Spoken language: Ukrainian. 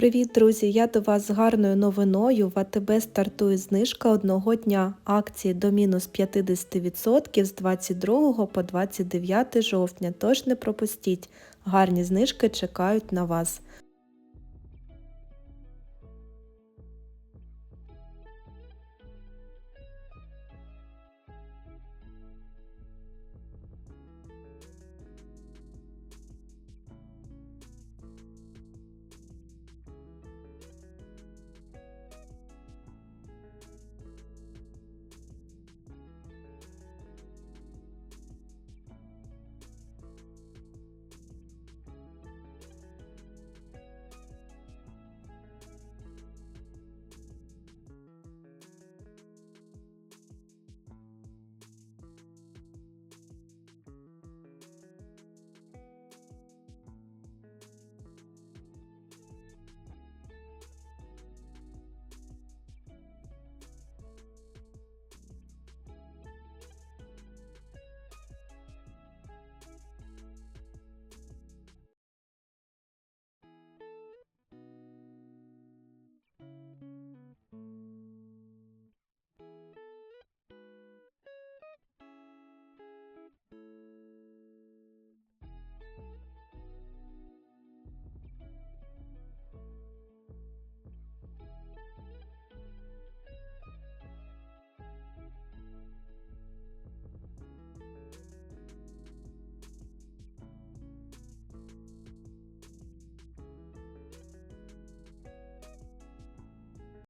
Привіт, друзі! Я до вас з гарною новиною. В АТБ стартує знижка одного дня. Акції до мінус 50% з 22 по 29 жовтня. Тож не пропустіть. Гарні знижки чекають на вас.